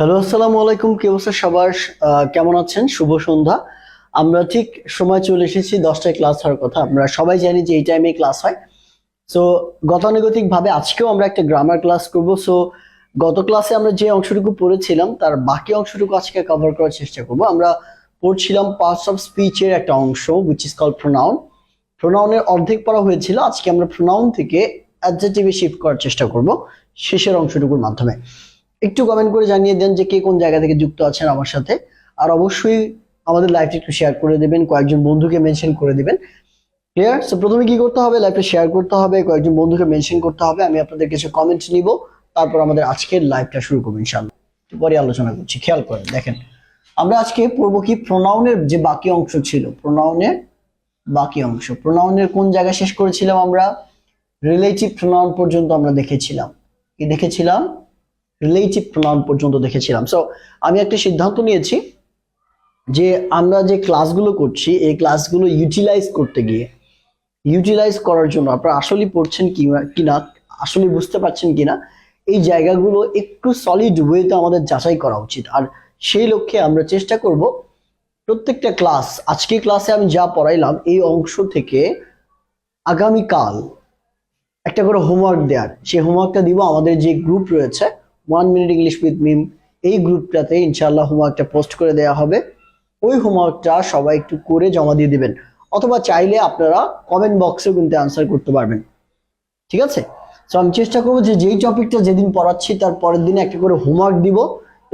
Hello, আসসালামু আলাইকুম। কি অবস্থা সবার? কেমন আছেন? শুভ সন্ধ্যা। আমরা ঠিক সময় চলে এসেছি দশটায় ক্লাস হওয়ার কথা। আমরা সবাই জানি যে এই টাইমে ক্লাস হয়। সো গতানুগতিকভাবে আজকেও আমরা একটা গ্রামার ক্লাস করব। সো গত ক্লাসে আমরা যে অংশটুকু পড়েছিলাম, তার বাকি অংশটুকু আজকে কভার করার চেষ্টা করব। আমরা পড়ছিলাম পার্টস অফ স্পিচের একটা অংশ উইচ ইজ কল প্রোনাউন প্রোনাউনের অর্ধেক পড়া হয়েছিল। আজকে আমরা প্রোনাউন থেকে অ্যাডজেক্টিভে শিফট করার চেষ্টা করব, শেষের অংশটুকুর মাধ্যমে। একটু কমেন্ট করে জানিয়ে দেন যে কে কোন জায়গা থেকে যুক্ত আছেন আমার সাথে। আর অবশ্যই আমাদের লাইভটি একটু শেয়ার করে দেবেন, কয়েকজন বন্ধুকে মেনশন করে দিবেন। ক্লিয়ার সো প্রথমে কি করতে হবে? লাইভটা শেয়ার করতে হবে, কয়েকজন বন্ধুকে মেনশন করতে হবে। আমি আপনাদের কিছু কমেন্ট নিব, তারপর আমাদের আজকের লাইভটা শুরু করব ইনশাআল্লাহ। একটু পরে আলোচনা করছি, খেয়াল করেন, দেখেন। আমরা আজকে পড়ব কি প্রোনাউনের যে বাকি অংশ ছিল প্রোনাউনের বাকি অংশ। প্রোনাউনের কোন জায়গায় শেষ করেছিলাম আমরা? রিলেটিভ প্রোনাউন পর্যন্ত আমরা দেখেছিলাম। কি দেখেছিলাম? রিলেটিভ প্রোনাউন পর্যন্ত দেখেছিলাম। সো আমি একটা সিদ্ধান্ত নিয়েছি যে আমরা যে ক্লাসগুলো করছি, এই ক্লাসগুলো ইউটিলাইজ করতে গিয়ে ইউটিলাইজ করার জন্য আপনারা আসলে পড়ছেন কি কিনা আসলে বুঝতে পারছেন কিনা, এই জায়গাগুলো একটু সলিড ওয়েতে আমাদের যাচাই করা উচিত। আর সেই লক্ষ্যে আমরা চেষ্টা করব প্রত্যেকটা ক্লাস আজকে ক্লাসে আমি যা পড়াইলাম, এই অংশ থেকে আগামীকাল একটা করে হোমওয়ার্ক দেওয়ার সেই হোমওয়ার্কটা দিব আমাদের যে গ্রুপ রয়েছে one minute English with Mim এই গ্রুপটাতে ইনশাল্লাহ হোমওয়ার্কটা পোস্ট করে দেওয়া হবে। ওই হোমওয়ার্কটা সবাই একটু করে জমা দিয়ে দিবেন। অথবা চাইলে আপনারা কমেন্ট বক্সেও কিন্তু অ্যান্সার করতে পারবেন। ঠিক আছে? তো আমি চেষ্টা করব যে যেই টপিকটা যেদিন পড়াচ্ছি, তার পরের দিনে একটা করে হোমওয়ার্ক দিব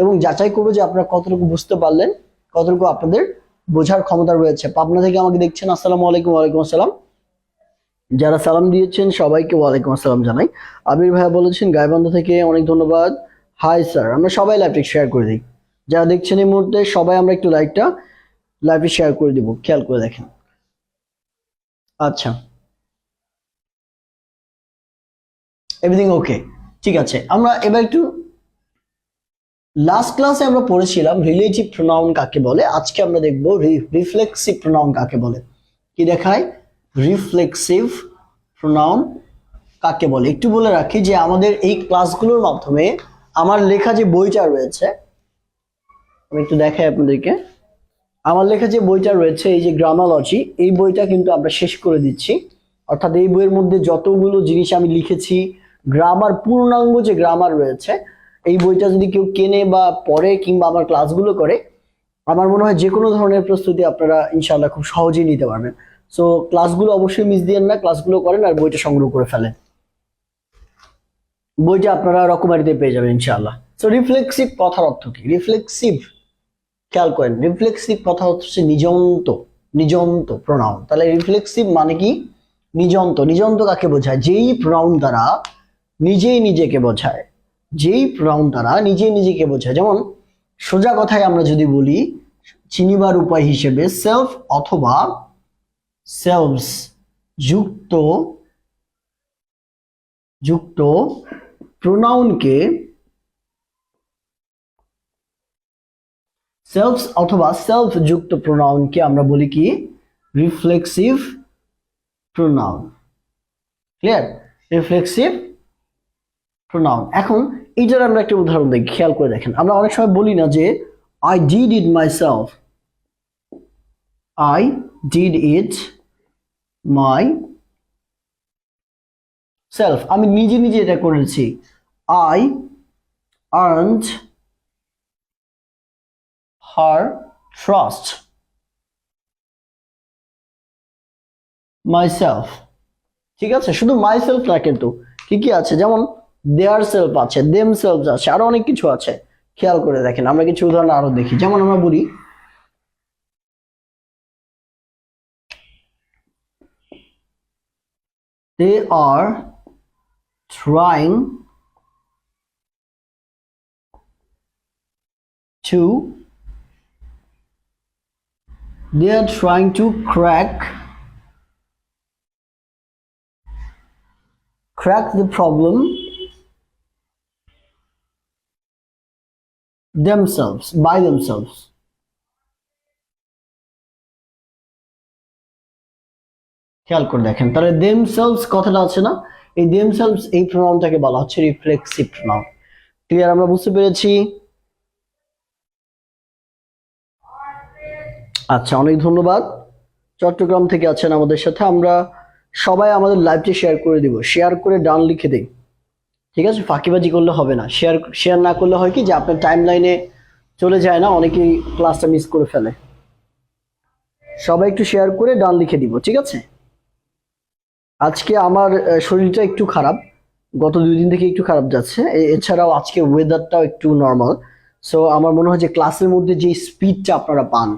এবং যাচাই করব যে আপনারা কতটুকু বুঝতে পারলেন, কতটুকু আপনাদের বোঝার ক্ষমতা রয়েছে। পাবনা থেকে আমাকে দেখছেন। আসসালামু আলাইকুম, ওয়ালাইকুম আসসালাম। যারা সালাম দিয়েছেন, সবাইকে ওয়ালাইকুম আসসালাম জানাই। আবির ভাইয়া বলেছেন, গাইবান্ধা থেকে অনেক ধন্যবাদ। হাই স্যার, আমরা সবাই লাইভটি শেয়ার করে দিই। যারা দেখছেন এই মুহূর্তে, সবাই আমরা একটু লাইভটা লাইভে শেয়ার করে দিব। খেয়াল করে দেখেন। আচ্ছা। এভরিথিং ওকে ঠিক আছে, আমরা এবার একটু লাস্ট ক্লাসে আমরা পড়েছিলাম রিলেটিভ প্রোনাউন কাকে বলে? আজকে আমরা দেখব রিফ্লেক্সিভ প্রোনাউন কাকে বলে? কি দেখায়? রিফ্লেক্সিভ প্রোনাউন কাকে বলে? একটু বলে রাখি যে আমাদের এই ক্লাসগুলোর মাধ্যমে আমার লেখা যে বইটা রয়েছে, আমি একটু দেখাই আপনাদেরকে। আমার লেখা যে বইটা রয়েছে, এই যে গ্রামালজি এই বইটা কিন্তু আমরা শেষ করে দিচ্ছি। অর্থাৎ এই বইয়ের মধ্যে যতগুলো জিনিস আমি লিখেছি গ্রামার পূর্ণাঙ্গ যে গ্রামার রয়েছে, এই বইটা যদি কেউ কেনে বা পড়ে কিংবা আমার ক্লাসগুলো করে, আমার মনে হয় যে কোনো ধরনের প্রস্তুতি আপনারা ইনশাআল্লাহ খুব সহজেই নিতে পারবেন। সো ক্লাসগুলো অবশ্যই মিস দিয়েন না ক্লাসগুলো করেন আর বইটা সংগ্রহ করে ফেলেন। বইটা আপনারা রকমারিতে পেয়ে যাবেন, ইনশাআল্লাহ। সো রিফ্লেক্সিভ কথার অর্থ কি? রিফ্লেক্সিভ খেয়াল করেন রিফ্লেক্সিভ কথা হচ্ছে নিজন্ত নিজন্ত প্রোনাউন তাহলে রিফ্লেক্সিভ মানে কি? নিজন্ত। নিজন্ত কাকে বোঝায়? যেই প্রোনাউন দ্বারা নিজেই নিজেকে বোঝায়। যেই প্রোনাউন দ্বারা নিজেই নিজেকে বোঝায়। যেমন, সোজা কথায় আমরা যদি বলি, চিনিবার উপায় হিসেবে সেলফ অথবা সেলভস যুক্ত যুক্ত প্রোনাউনকে সেলফ অথবা সেলফ যুক্ত প্রোনাউনকে আমরা বলি কি? Reflexive pronoun clear reflexive pronoun এখন এইটার আমরা একটা উদাহরণ দেখি, খেয়াল করে দেখেন। আমরা অনেক সময় বলি না যে I did it myself I did it myself আমি নিজে নিজে এটা করেছি। I earned her trust myself ঠিক আছে? শুধু মাইসেলফ না কিন্তু কি কি আছে? যেমন দেয়ার সেলফ আছে দেম সেলফ আছে, আরও অনেক কিছু আছে। খেয়াল করে দেখেন, আমরা কিছু উদাহরণ আরও দেখি। যেমন আমরা বলি they are trying to they are trying to crack crack the problem themselves by themselves খেয়াল করে দেখেন। তাহলে দেম সেলস কথাটা আছে না, এই দেম সেলস এই প্রোনাউনটাকে বলা হচ্ছে রিফ্লেক্সিভ প্রোনাউন ক্লিয়ার আমরা বুঝতে পেরেছি? আচ্ছা অনেক ধন্যবাদ। চট্টগ্রাম থেকে আছেন আমাদের সাথে। আমরা সবাই আমাদের লাইভটি শেয়ার করে দিব। শেয়ার করে ডান লিখে দিই। ঠিক আছে? ফাঁকিবাজি করলে হবে না। শেয়ার শেয়ার না করলে হয় কি যে আপনার টাইম লাইনে চলে যায় না, অনেকেই ক্লাসটা মিস করে ফেলে। সবাই একটু শেয়ার করে ডান লিখে দিব, ঠিক আছে? আজকে আমার শরীরটা একটু খারাপ। গত দুই দিন থেকে একটু খারাপ যাচ্ছে। এছাড়াও আজকে ওয়েদারটাও একটু নর্মাল সো আমার মনে হয় যে ক্লাসের মধ্যে যে স্পিডটা আপনারা পান,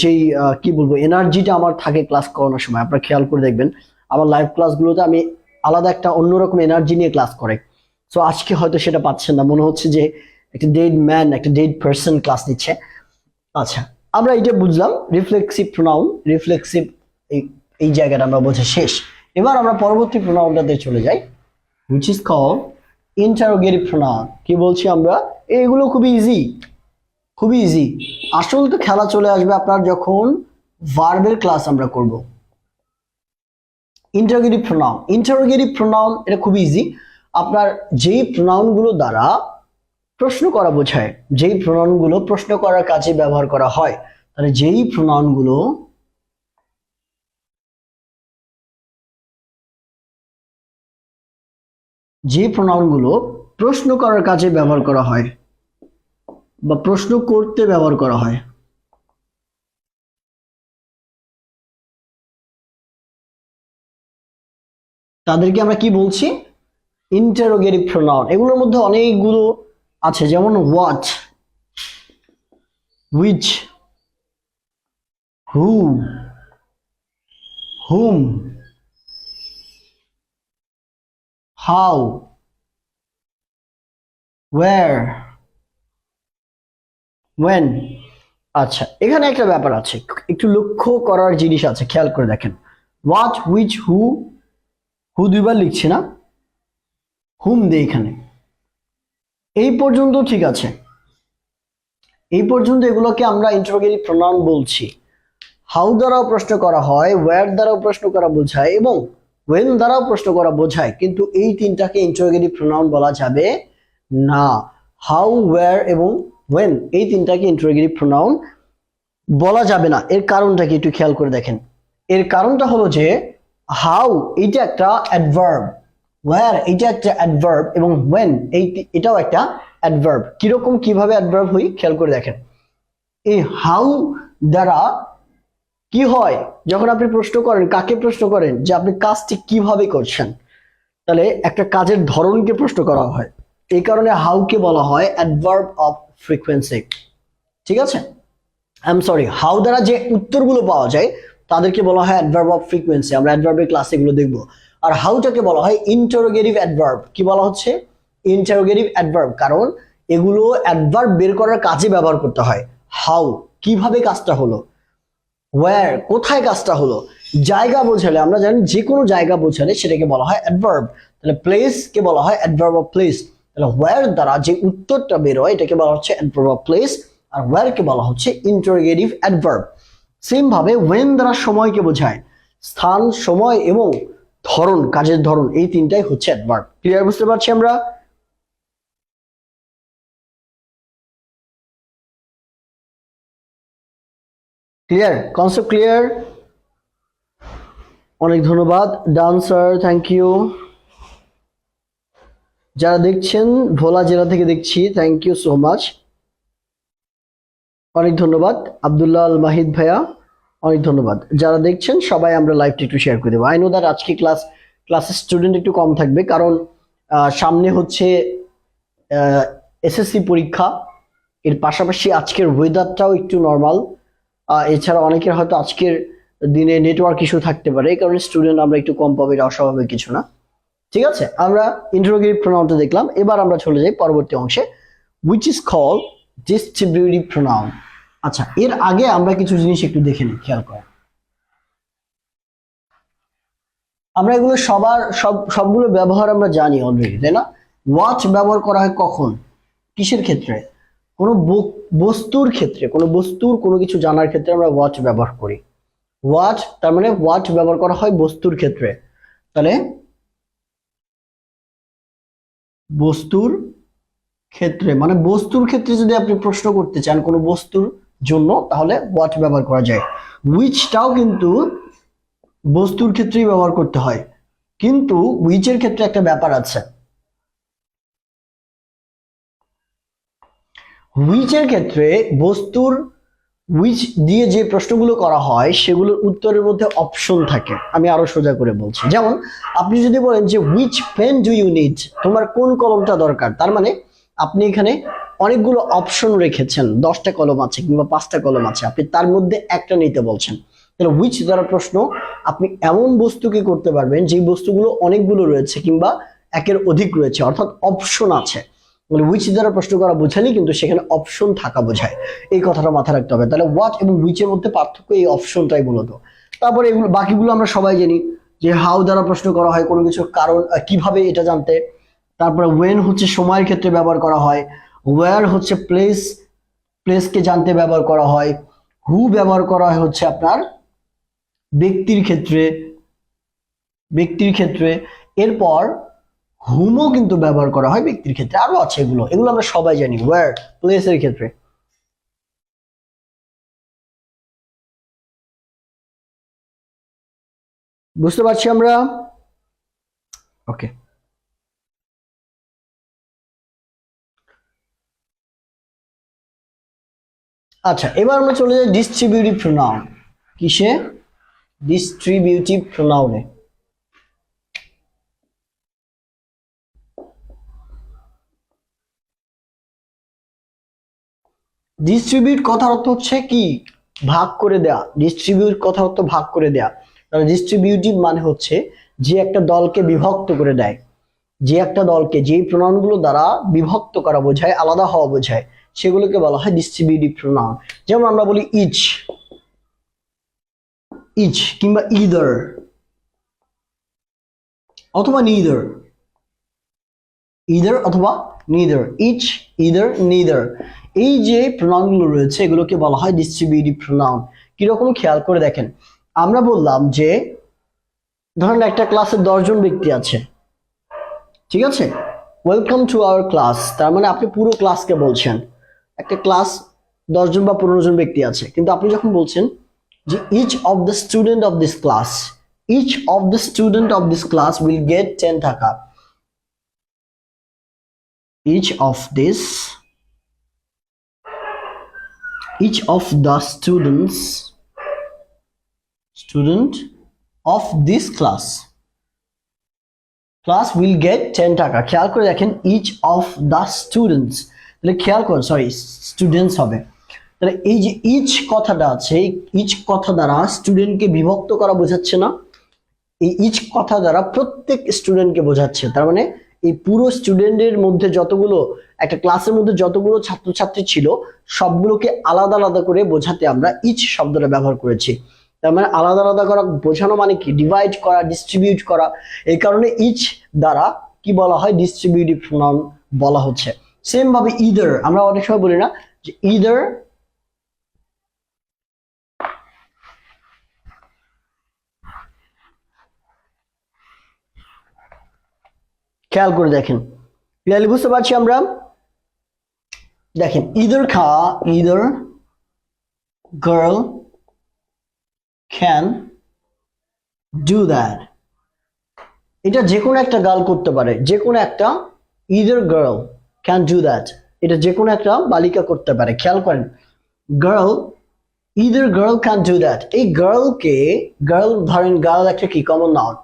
যেই কি বলব এনার্জিটা আমার থাকে ক্লাস করানোর সময়, আপনারা খেয়াল করে দেখবেন। আমার লাইভ ক্লাসগুলোতে আমি আলাদা একটা অন্যরকম এনার্জি নিয়ে ক্লাস করে। সো আজকে হয়তো সেটা পাচ্ছেন না। মনে হচ্ছে যে একটা ডেড ম্যান একটা ডেড পার্সন ক্লাস নিচ্ছে। আচ্ছা আমরা এটা বুঝলাম। রিফ্লেক্সিভ প্রোনাউন রিফ্লেক্সিভ এই এই জায়গাটা আমরা বোঝা শেষ। এবার আমরা পরবর্তী প্রোনাউনটাতে চলে যাই which is call interrogative pronoun কি বলছি আমরা? এগুলো খুবই ইজি খুবই ইজি আসল তো খেলা চলে আসবে আপনার যখন ভার্বের ক্লাস আমরা করব। ইন্টারোগেটিভ প্রোনাউন ইন্টারোগেটিভ প্রোনাউন এটা খুবই ইজি আপনার যেই প্রোনাউনগুলো দ্বারা প্রশ্ন করা বোঝায়, যেই প্রোনাউনগুলো প্রশ্ন করার কাজে ব্যবহার করা হয়, তাহলে যেই প্রোনাউনগুলো যে প্রোনাউনগুলো প্রশ্ন করার কাজে ব্যবহার করা হয় বা প্রশ্ন করতে ব্যবহার করা হয়। তাদেরকে আমরা কি বলছি? ইন্টারোগেটিভ প্রোনাউন এগুলোর মধ্যে অনেকগুলো আছে, যেমন what which who whom how where when আচ্ছা এখানে একটা ব্যাপার আছে। একটু লক্ষ্য করার জিনিস আছে, খেয়াল করে দেখেন। হোয়াট উইচ হু হু দুইবার লিখছি না। হুম দে এখানে। এই পর্যন্ত ঠিক আছে। এই পর্যন্ত এগুলোকে আমরা ইন্টারোগেটিভ প্রোনাউন বলছি। হাউ দ্বারাও প্রশ্ন করা হয় ওয়্যার দ্বারাও প্রশ্ন করা বোঝায় এবং ওয়েন দ্বারাও প্রশ্ন করা বোঝায়, কিন্তু এই তিনটাকে ইন্টারোগেটিভ প্রোনাউন বলা যাবে না। হাউ ওয়্যার এবং ওয়েন এই তিনটাকে ইন্টারোগেটিভ প্রোনাউন বলা যাবে না। এর কারণটা কি একটু খেয়াল করে দেখেন। এর কারণটা হলো যে হাউ এটা একটা অ্যাডভার্ব ওয়্যার এটা একটা অ্যাডভার্ব এবং ওয়েন এই এটাও একটা অ্যাডভার্ব কীরকম, কীভাবে অ্যাডভার্ব হই খেয়াল করে দেখেন। এই হাউ দ্বারা কি হয়? যখন আপনি প্রশ্ন করেন, কাকে প্রশ্ন করেন? যে আপনি কাজটি কীভাবে করছেন? তাহলে একটা কাজের ধরনকে প্রশ্ন করা হয়। এই কারণে হাউকে বলা হয় অ্যাডভার্ব অফ ফ্রিকোয়েন্সি ঠিক আছে? আই এম সরি হাউ দ্বারা যে উত্তরগুলো পাওয়া যায়, তাদেরকে বলা হয় অ্যাডভার্ব অফ ফ্রিকোয়েন্সি আমরা অ্যাডভার্বের ক্লাসে এগুলো দেখব। আর হাউটাকে বলা হয় ইন্টারোগেটিভ অ্যাডভার্ব কি বলা হচ্ছে? ইন্টারোগেটিভ অ্যাডভার্ব কারণ এগুলো অ্যাডভার্ব বের করার কাজে ব্যবহার করতে হয়। হাউ কীভাবে কাজটা হলো? ওয়্যার কোথায় কাজটা হলো? জায়গা বোঝালে, আমরা জানি যে কোনো জায়গা বোঝালে সেটাকে বলা হয় অ্যাডভার্ব তাহলে প্লেস কে বলা হয় অ্যাডভার্ব অফ প্লেস তাহলে ওয়্যার দ্বারা যে উত্তরটা বের হয়, এটাকে বলা হচ্ছে অ্যাডভার্ব অফ প্লেস আর ওয়্যার কে বলা হচ্ছে ইন্টারোগেটিভ অ্যাডভার্ব সেম ভাবে ওয়েন দ্বারা সময়কে বোঝায়। স্থান, সময় এবং ধরন, কাজের ধরন, এই তিনটাই হচ্ছে অ্যাডভার্ব ক্লিয়ার বুঝতে পারছি আমরা? ক্লিয়ার কনসেপ্ট ক্লিয়ার অনেক ধন্যবাদ। ডান স্যার থ্যাংক ইউ যারা দেখছেন, ভোলা জেলা থেকে দেখছি থ্যাংক ইউ সো মাচ অনেক ধন্যবাদ। আবদুল্লাহ আল মাহিদ ভাইয়া, অনেক ধন্যবাদ। যারা দেখছেন, সবাই আমরা লাইভটা একটু শেয়ার করে দেবো। আই নো দ্যাট আজকে ক্লাস ক্লাসের স্টুডেন্ট একটু কম থাকবে, কারণ সামনে হচ্ছে এসএসসি পরীক্ষা। এর পাশাপাশি আজকের ওয়েদারটাও একটু নর্মাল এছাড়া অনেকের হয়তো আজকের দিনে নেটওয়ার্ক ইস্যু থাকতে পারে, এই কারণে স্টুডেন্ট আমরা একটু কম পাবো এটা অস্বাভাবিক কিছু না। ঠিক আছে? আমরা ইন্টারোগেটিভ প্রোনাউনটা দেখলাম, এবার আমরা চলে যাই পরবর্তী অংশে which is call distributive pronoun আচ্ছা এর আগে আমরা কিছু জিনিস একটু দেখে নিই, খেয়াল করেন আমরা এগুলো সবার, সব, সবগুলো ব্যবহার আমরা জানি অলরেডি তাই না? ওয়াচ ব্যবহার করা হয় কখন? কিসের ক্ষেত্রে? কোনো বস্তুর ক্ষেত্রে, কোনো বস্তুর কোনো কিছু জানার ক্ষেত্রে আমরা ওয়াচ ব্যবহার করি। ওয়াচ তার মানে ওয়াচ ব্যবহার করা হয় বস্তুর ক্ষেত্রে। তাহলে বস্তুর ক্ষেত্রে মানে বস্তুর ক্ষেত্রে যদি আপনি প্রশ্ন করতে চান কোনো বস্তুর জন্য, তাহলে হোয়াট ব্যবহার করা যায়। উইচটাও কিন্তু বস্তুর ক্ষেত্রেই ব্যবহার করতে হয়। কিন্তু উইচের ক্ষেত্রে একটা ব্যাপার আছে। উইচের ক্ষেত্রে বস্তুর উইচ দিয়ে যে প্রশ্নগুলো করা হয়, সেগুলোর উত্তরের মধ্যে অপশন থাকে। আমি আরও সোজা করে বলছি। যেমন, আপনি যদি বলেন যে which pen do you need তোমার কোন কলমটা দরকার? তার মানে আপনি এখানে অনেকগুলো অপশন রেখেছেন। দশটা কলম আছে কিংবা পাঁচটা কলম আছে। আপনি তার মধ্যে একটা নিতে বলছেন। তাহলে উইচ দ্বারা প্রশ্ন? আপনি এমন বস্তুকে করতে পারবেন যে বস্তুগুলো অনেকগুলো রয়েছে কিংবা একের অধিক রয়েছে, অর্থাৎ অপশন আছে। মানে উইচ দ্বারা প্রশ্ন করা বোঝালেই কিন্তু সেখানে অপশন থাকা বোঝায়। এই কথাটা মাথায় রাখতে হবে। তাহলে হোয়াট এবং উইচের মধ্যে পার্থক্য এই অপশনটাই মূলত। তারপরে এগুলো, বাকিগুলো আমরা সবাই জানি যে হাউ দ্বারা প্রশ্ন করা হয়, কোনো কিছুর কারণ কীভাবে এটা জানতে। তারপরে ওয়েন হচ্ছে সময়ের ক্ষেত্রে ব্যবহার করা হয়। ওয়ার হচ্ছে প্লেস প্লেসকে জানতে ব্যবহার করা হয়। হু ব্যবহার করা হয় হচ্ছে আপনার ব্যক্তির ক্ষেত্রে। ব্যক্তির ক্ষেত্রে। এরপর হুমও কিন্তু ব্যবহার করা হয় ব্যক্তির ক্ষেত্রে, আরও আছে এগুলো এগুলো আমরা সবাই জানি ওয়ার প্লেসের ক্ষেত্রে। বুঝতে পারছি আমরা? ওকে আচ্ছা এবার আমরা চলে যাই ডিস্ট্রিবিউটিভ প্রোনাউন কিসে? ডিস্ট্রিবিউটিভ প্রোনাউনে ডিস্ট্রিবিউট কথার অর্থ হচ্ছে কি? ভাগ করে দেয়া। ডিস্ট্রিবিউট কথা অর্থ ভাগ করে দেয়া। তাহলে ডিস্ট্রিবিউটিভ মানে হচ্ছে যে একটা দলকে বিভক্ত করে দেয়। যে একটা দলকে, যেই প্রণয়নগুলো দ্বারা বিভক্ত করা বোঝায়, আলাদা হওয়া বোঝায়, সেগুলোকে বলা হয় ডিস্ট্রিবিউটিভ প্রোনাউন যেমন আমরা বলি ইচ ইচ কিংবা ইদার অথবা নিদার ইদার অথবা নিদার ইচ ইদার নিদার এই যে প্রোনাউনগুলো রয়েছে, এগুলোকে বলা হয় ডিস্ট্রিবিউটিভ প্রোনাউন কীরকম খেয়াল করে দেখেন, আমরা বললাম যে, ধরেন একটা ক্লাসে দশজন ব্যক্তি আছে, ঠিক আছে? ওয়েলকাম টু আওয়ার ক্লাস তার মানে আপনি পুরো ক্লাসকে বলছেন। একটা ক্লাস দশজন বা পনেরো জন ব্যক্তি আছে। কিন্তু আপনি যখন বলছেন যে each of the student of this class each of the student of this class will get ten টাকা। Each of this each of the students, student of this class class will get 10 টাকা। খেয়াল করে দেখেন, each of the students তাহলে খেয়াল করুন sorry students হবে। তাহলে এই যে ইচ কথাটা আছে ইচ কথা দ্বারা স্টুডেন্টকে বিভক্ত করা বোঝাচ্ছে না। এই ইচ কথা দ্বারা প্রত্যেক স্টুডেন্টকে বোঝাচ্ছে। তার মানে এই পুরো স্টুডেন্টের মধ্যে যতগুলো একটা ক্লাসের মধ্যে যতগুলো ছাত্রছাত্রী ছিল, সবগুলোকে আলাদা আলাদা করে বোঝাতে আমরা ইচ শব্দটা ব্যবহার করেছি। তার মানে আলাদা আলাদা করা, বোঝানো মানে কি? ডিভাইড করা ডিস্ট্রিবিউট করা। এই কারণে ইচ দ্বারা কি বলা হয়? ডিস্ট্রিবিউটিভ প্রোনাউন বলা হচ্ছে। সেম ভাবে ইদার আমরা অনেক সময় বলি না, যে ইদার খেয়াল করে দেখেন। ক্লিয়ারলি বুঝতে পারছি আমরা? দেখেন ইদার খা either girl can do that এটা যে কোনো একটা গার্ল করতে পারে যে কোনো একটা either girl can do that এটা যে কোনো একটা বালিকা করতে পারে, খেয়াল করেন। Girl either girl can do that এই গার্লকে গার্ল ধরেন গার্ল একটা কি? কমন নাউন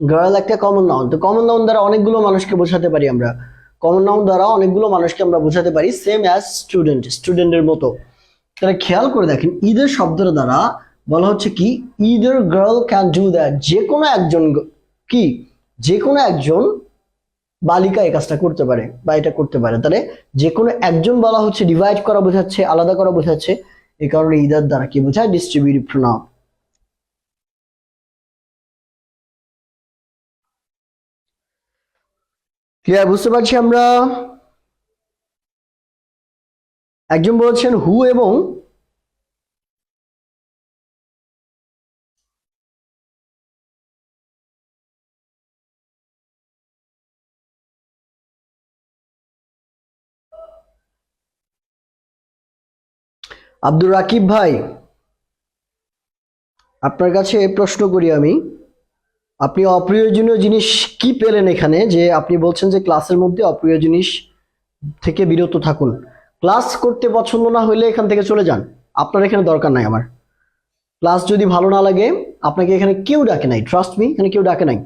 গার্ল একটা কমন নাউন তো কমন নাউন দ্বারা অনেকগুলো মানুষকে বোঝাতে পারি আমরা। কমন নাউন দ্বারা অনেকগুলো মানুষকে আমরা বোঝাতে পারি সেম অ্যাজ স্টুডেন্ট স্টুডেন্টের মতো। তাহলে খেয়াল করে দেখেন, ঈদের শব্দের দ্বারা বলা হচ্ছে কি ঈদের গার্ল ক্যান ডু দ্যাট যে কোনো একজন কি, যে কোনো একজন বালিকা এই কাজটা করতে পারে বা এটা করতে পারে। তাহলে যে কোনো একজন বলা হচ্ছে ডিভাইড করা বোঝাচ্ছে, আলাদা করা বোঝাচ্ছে, এই কারণে ঈদের দ্বারা কি বোঝায় ডিস্ট্রিবিউটিভ প্রোনাউন ক্লিয়ার বুঝতে পারছি আমরা? একজন বলছেন, হু এবং আব্দুর রাকিব ভাই, আপনার কাছে প্রশ্ন করি আমি। আপনি অপ্রয়োজনীয় জিনিস কি পেলেন এখানে? যে আপনি বলছেন যে ক্লাসের মধ্যে অপ্রিয় জিনিস থেকে বিরত থাকুন। ক্লাস করতে পছন্দ না হলে এখান থেকে চলে যান। আপনার এখানে দরকার নাই আমার। ক্লাস যদি ভালো না লাগে, আপনাকে এখানে কেউ ডাকে নাই। ট্রাস্ট মি এখানে কেউ ডাকে নাই।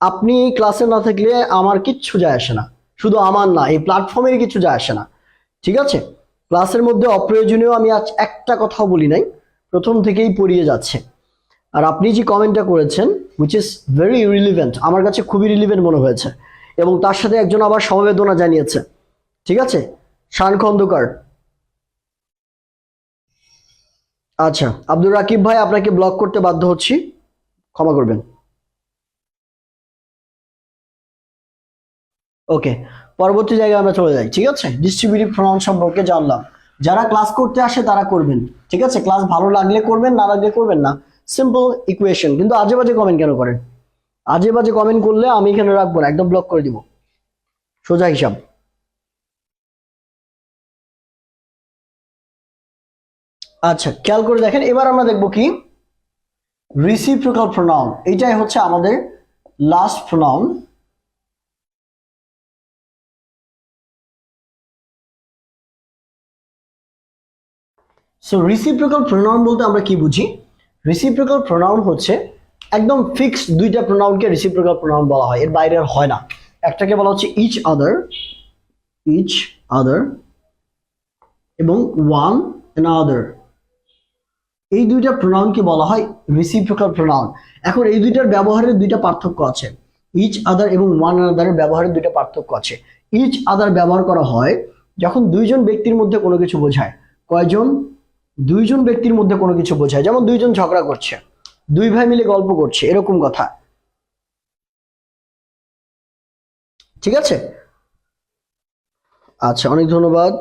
আপনি ক্লাসে না থাকলে আমার কিচ্ছু যায় আসে না। শুধু আমার না, এই প্ল্যাটফর্মের কিছু যায় আসে না। ঠিক আছে? ক্লাসের মধ্যে অপ্রয়োজনীয় আমি আজ একটা কথাও বলি নাই। প্রথম থেকেই পড়িয়ে যাচ্ছে। আর আপনি যে কমেন্টটা করেছেন উইচ ইজ ভেরি রিলিভেন্ট আমার কাছে খুবই রিলিভেন্ট মনে হয়েছে। এবং তার সাথে একজন আবার সমবেদনা জানিয়েছে। ঠিক আছে? শান খন্দকার। আচ্ছা আব্দুর রাকিব ভাই, আপনাকে ব্লক করতে বাধ্য হচ্ছি। ক্ষমা করবেন। ওকে, পরবর্তী জায়গায় আমরা চলে যাই। ঠিক আছে? ডিস্ট্রিবিউটিভ প্রনাউন সম্পর্কে জানলাম। যারা ক্লাস করতে আসে তারা করবেন। ঠিক আছে? ক্লাস ভালো লাগলে করবেন, না লাগলে করবেন না। সিম্পল ইকুয়েশন কিন্তু আজে বাজে কমেন্ট কেন করেন? আজে বাজে কমেন্ট করলে আমি এখানে রাখব না, একদম ব্লক করে দিব। সোজা হিসাব। আচ্ছা খেয়াল করে দেখেন, এবার আমরা দেখব কি? রিসিপ্রিক্যাল প্রোনাউন এইটাই হচ্ছে আমাদের last pronoun so reciprocal pronoun বলতে আমরা কি বুঝি? রিসিপ্রিক্যাল প্রোনাউন হচ্ছে একদম ফিক্সড দুইটা প্রোনাউনকে রিসিপ্রিক্যাল প্রোনাউন বলা হয়, এর বাইরে হয় না। একটাকে বলা হচ্ছে ইচ আদার ইচ আদার এবং ওয়ান আদার এই দুইটা প্রোনাউনকে বলা হয় রিসিপ্রিক্যাল প্রোনাউন এখন এই দুইটার ব্যবহারের দুইটা পার্থক্য আছে। ইচ আদার এবং ওয়ান আদারের ব্যবহারের দুইটা পার্থক্য আছে। ইচ আদার ব্যবহার করা হয় যখন দুইজন ব্যক্তির মধ্যে কোনো কিছু বোঝায়। কয়জন? দুইজন ব্যক্তির মধ্যে কোনো কিছু বোঝায়। যেমন দুইজন ঝগড়া করছে, দুই ভাই মিলে গল্প করছে, এরকম কথা। ঠিক আছে? আচ্ছা অনেক ধন্যবাদ।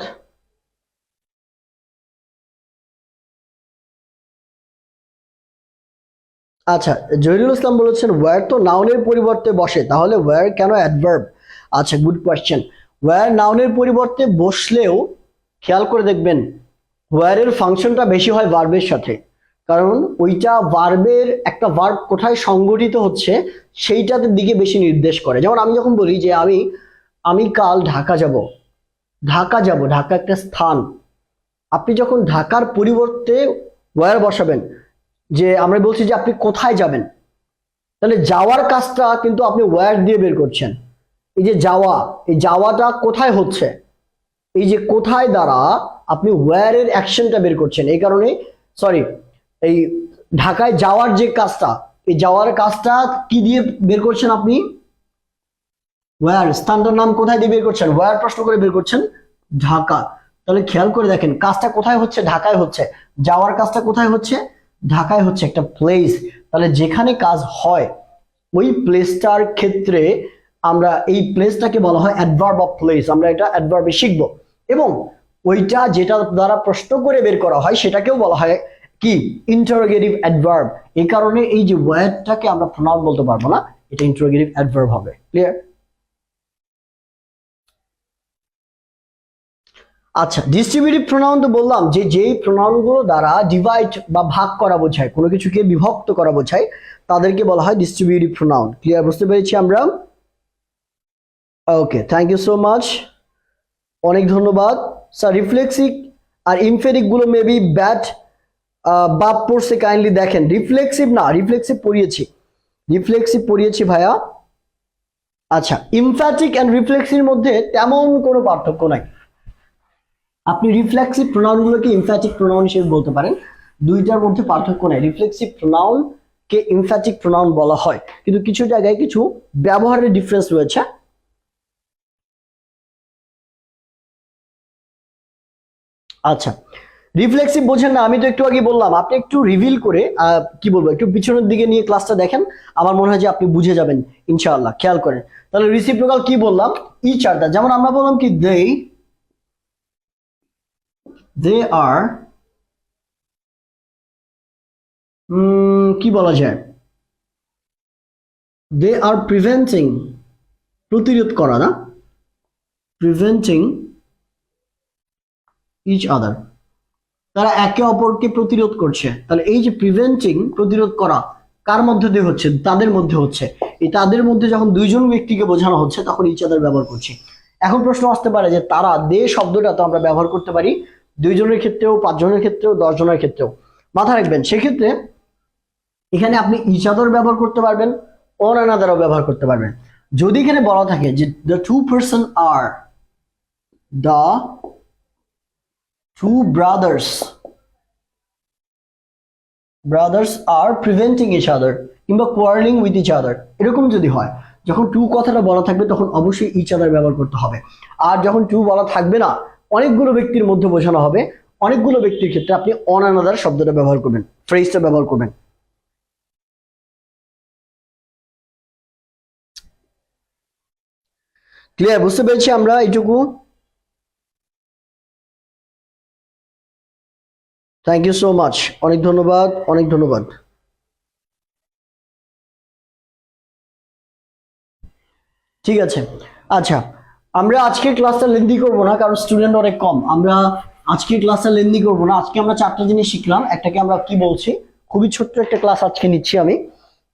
আচ্ছা জহিরুল ইসলাম বলেছেন ওয়ার তো নাউনের পরিবর্তে বসে, তাহলে ওয়ার কেন অ্যাডভার্ব আচ্ছা গুড কোয়েশ্চেন ওয়ার নাউনের পরিবর্তে বসলেও, খেয়াল করে দেখবেন ওয়ারের ফাংশনটা বেশি হয় ভার্বের সাথে। কারণ ওইটা ভার্বের একটা ভার্ব কোথায় সংগঠিত হচ্ছে, সেইটাতে দিকে বেশি নির্দেশ করে। যেমন আমি যখন বলি যে আমি আমি কাল ঢাকা যাব ঢাকা যাব, ঢাকা একটা স্থান। আপনি যখন ঢাকার পরিবর্তে ওয়ার বসাবেন, যে আমরা বলছি যে আপনি কোথায় যাবেন, তাহলে যাওয়ার কাজটা কিন্তু আপনি ওয়ার দিয়ে বের করছেন। এই যে যাওয়া, এই যাওয়াটা কোথায় হচ্ছে? এই যে কোথায় দ্বারা আপনি ওয়ারের অ্যাকশনটা বের করছেন। এই কারণে সরি এই ঢাকায় যাওয়ার যে কাজটা, এই যাওয়ার কাজটা কি দিয়ে বের করছেন আপনি? ওয়ার স্থানটার নাম কোথায় দিয়ে বের করছেন? ওয়ার প্রশ্ন করে বের করছেন ঢাকা। তাহলে খেয়াল করে দেখেন, কাজটা কোথায় হচ্ছে? ঢাকায় হচ্ছে। যাওয়ার কাজটা কোথায় হচ্ছে? ঢাকায় হচ্ছে একটা প্লেস তাহলে যেখানে কাজ হয়, ওই প্লেসটার ক্ষেত্রে আমরা এই প্লেসটাকে বলা হয় অ্যাডভার্ব অফ প্লেস আমরা এটা অ্যাডভার্বে শিখব। এবং ওইটা যেটা দ্বারা প্রশ্ন করে বের করা হয়, সেটাকেও বলা হয় কি? ইন্টারোগেটিভ অ্যাডভার্ব এই কারণে এই যে ওয়ার্ডটাকে আমরা প্রনাউন বলতে পারব না, এটা ইন্টারোগেটিভ অ্যাডভার্ব হবে। ক্লিয়ার আচ্ছা ডিস্ট্রিবিউটিভ প্রোনাউন তো বললাম, যে যেই প্রোনাউনগুলো দ্বারা ডিভাইড বা ভাগ করা বোঝায়, কোনো কিছুকে বিভক্ত করা বোঝায়, তাদেরকে বলা হয় ডিস্ট্রিবিউটিভ প্রোনাউন ক্লিয়ার বুঝতে পেরেছি আমরা? Okay thank you so much অনেক ধন্যবাদ। স্যার রিফ্লেক্সিক আর ইমফেরিকগুলো মেবি ব্যাট বাপ পড়ছে কাইন্ডলি দেখেন। রিফ্লেক্সিভ না রিফ্লেক্সিভ পড়িয়েছি। রিফ্লেক্সিভ পড়িয়েছি ভাইয়া। আচ্ছা ইমফ্যাটিক অ্যান্ড রিফ্লেক্সির মধ্যে তেমন কোনো পার্থক্য নাই। আপনি রিফ্লেক্সিভ প্রোনাউনগুলোকে ইমফ্যাটিক প্রোনাউন হিসেবে বলতে পারেন। দুইটার মধ্যে পার্থক্য নাই। রিফ্লেক্সিভ প্রোনাউন কে ইমফ্যাটিক প্রোনাউন বলা হয়। কিন্তু কিছু জায়গায় কিছু ব্যবহারের ডিফারেন্স রয়েছে। আচ্ছা রিফ্লেক্সিভ বোঝেন না, আমি তো একটু আগে বললাম, আপনি একটু রিভিল করে কি বলব, একটু পিছনের দিকে নিয়ে ক্লাসটা দেখেন, আমার মনে হয় যে আপনি বুঝে যাবেন, ইনশাআল্লাহ, খেয়াল করেন। তাহলে রিসিপ্রোকাল কি বললাম? ইচ আদার যেমন আমরা বললাম কি দে দে আর কি বলা যায়? দে আর প্রিভেন্টিং প্রতিরোধ করা না প্রিভেন্টিং ইচ আদার তারা একে অপরকে প্রতিরোধ করছে। তাহলে এই যে প্রিভেন্টিং প্রতিরোধ করা, কার মধ্যে দিয়ে হচ্ছে? তাদের মধ্যে হচ্ছে। এই তাদের মধ্যে যখন দুইজন ব্যক্তিকে বোঝানো হচ্ছে, তখন ইচ আদার ব্যবহার করছি। এখন প্রশ্ন আসতে পারে যে তারা দে শব্দটা তো আমরা ব্যবহার করতে পারি। দুইজনের ক্ষেত্রেও, পাঁচজনের ক্ষেত্রেও, দশজনের ক্ষেত্রেও। মাথা রাখবেন, সেক্ষেত্রে এখানে আপনি ইচ আদার ব্যবহার করতে পারবেন অন অ্যানাদারও ব্যবহার করতে পারবেন। যদি এখানে বলা থাকে যে the two person R the two brothers brothers are preventing each other কিংবা কোয়ারলিং উইথ ইচ আদার এরকম যদি হয়, যখন টু কথাটা বলা থাকবে, তখন অবশ্যই ইচ আদার ব্যবহার করতে হবে। আর যখন টু বলা থাকবে না, অনেকগুলো ব্যক্তির মধ্যে বোঝানো হবে। অনেকগুলো ব্যক্তির ক্ষেত্রে আপনি অন অ্যানাদার শব্দটা ব্যবহার করবেন ফ্রেজটা ব্যবহার করবেন। ক্লিয়ার বুঝতে পেরেছি আমরা? এইটুকু। থ্যাংক ইউ সো মাচ অনেক ধন্যবাদ অনেক ধন্যবাদ। ঠিক আছে। আচ্ছা আমরা আজকে ক্লাসটা লেন্দি করব না, কারণ স্টুডেন্ট অনেক কম। আমরা আজকে ক্লাসটা লেন্দি করব না। আজকে আমরা চারটা জিনিস শিখলাম, একটাকে আমরা কি বলছি? খুবই ছোট্ট একটা ক্লাস আজকে নিচ্ছি আমি।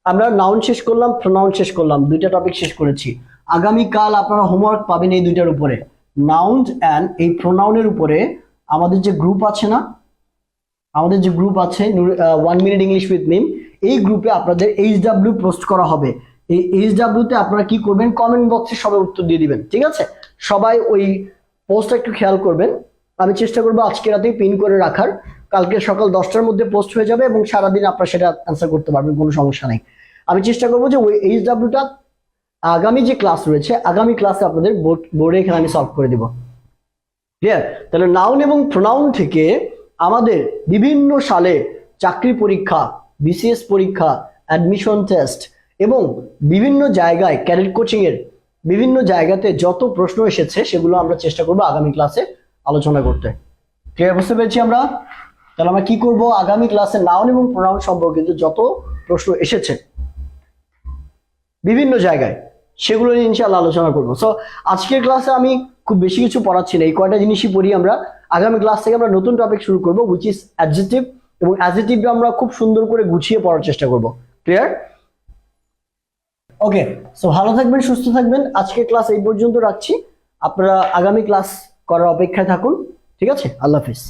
আমরা নাউন শেষ করলাম প্রোনাউন শেষ করলাম, দুইটা টপিক শেষ করেছি। আগামীকাল আপনারা হোমওয়ার্ক পাবেন এই দুইটার উপরে। নাউন অ্যান্ড এই প্রোনাউনের উপরে আমাদের যে গ্রুপ আছে না আমাদের যে গ্রুপ আছে one minute English with Mim এই গ্রুপে আপনাদের এইচ ডাব্লিউ পোস্ট করা হবে। এই এইচ ডাব্লিউতে আপনারা কি করবেন? কমেন্ট বক্সে সবাই উত্তর দিয়ে দিবেন, ঠিক আছে? সবাই ওই পোস্টটা একটু খেয়াল করবেন। আমি চেষ্টা করব আজকে রাতেই পিন করে রাখার। কালকে সকাল দশটার মধ্যে পোস্ট হয়ে যাবে এবং সারাদিন আপনারা সেটা অ্যান্সার করতে পারবেন, কোনো সমস্যা নেই। আমি চেষ্টা করব যে ওই এইচ ডাব্লিউটা আগামী যে ক্লাস রয়েছে, আগামী ক্লাসে আপনাদের বোর্ডে এখানে আমি সলভ করে দিব। ক্লিয়ার তাহলে নাউন এবং প্রোনাউন থেকে আমাদের বিভিন্ন সালে চাকরি পরীক্ষা, বিসিএস পরীক্ষা অ্যাডমিশন টেস্ট এবং বিভিন্ন জায়গায় ক্যাডেট কোচিং এর বিভিন্ন জায়গাতে যত প্রশ্ন এসেছে সেগুলো আমরা চেষ্টা করব আগামী ক্লাসে আলোচনা করতে। ক্লিয়ার বুঝতে পেরেছি আমরা? তাহলে আমরা কি করব? আগামী ক্লাসে নাউন এবং প্রোনাউন সম্পর্কিত যত প্রশ্ন এসেছে বিভিন্ন জায়গায় সেগুলো নিয়ে ইনশাআল্লাহ আলোচনা করব। সো আজকের ক্লাসে আমি খুব বেশি কিছু পড়াচ্ছি না। এই কয়টা জিনিসই পড়ি আমরা? আগামী ক্লাস থেকে আমরা নতুন টপিক শুরু করব উইচ ইজ অ্যাডজেটিভ এবং অ্যাডজেটিভটা আমরা খুব সুন্দর করে গুছিয়ে পড়ার চেষ্টা করব। ক্লিয়ার ওকে সো ভালো থাকবেন, সুস্থ থাকবেন। আজকে ক্লাস এই পর্যন্ত রাখছি। আপনারা আগামী ক্লাস করার অপেক্ষায় থাকুন। ঠিক আছে? আল্লাহ হাফিজ।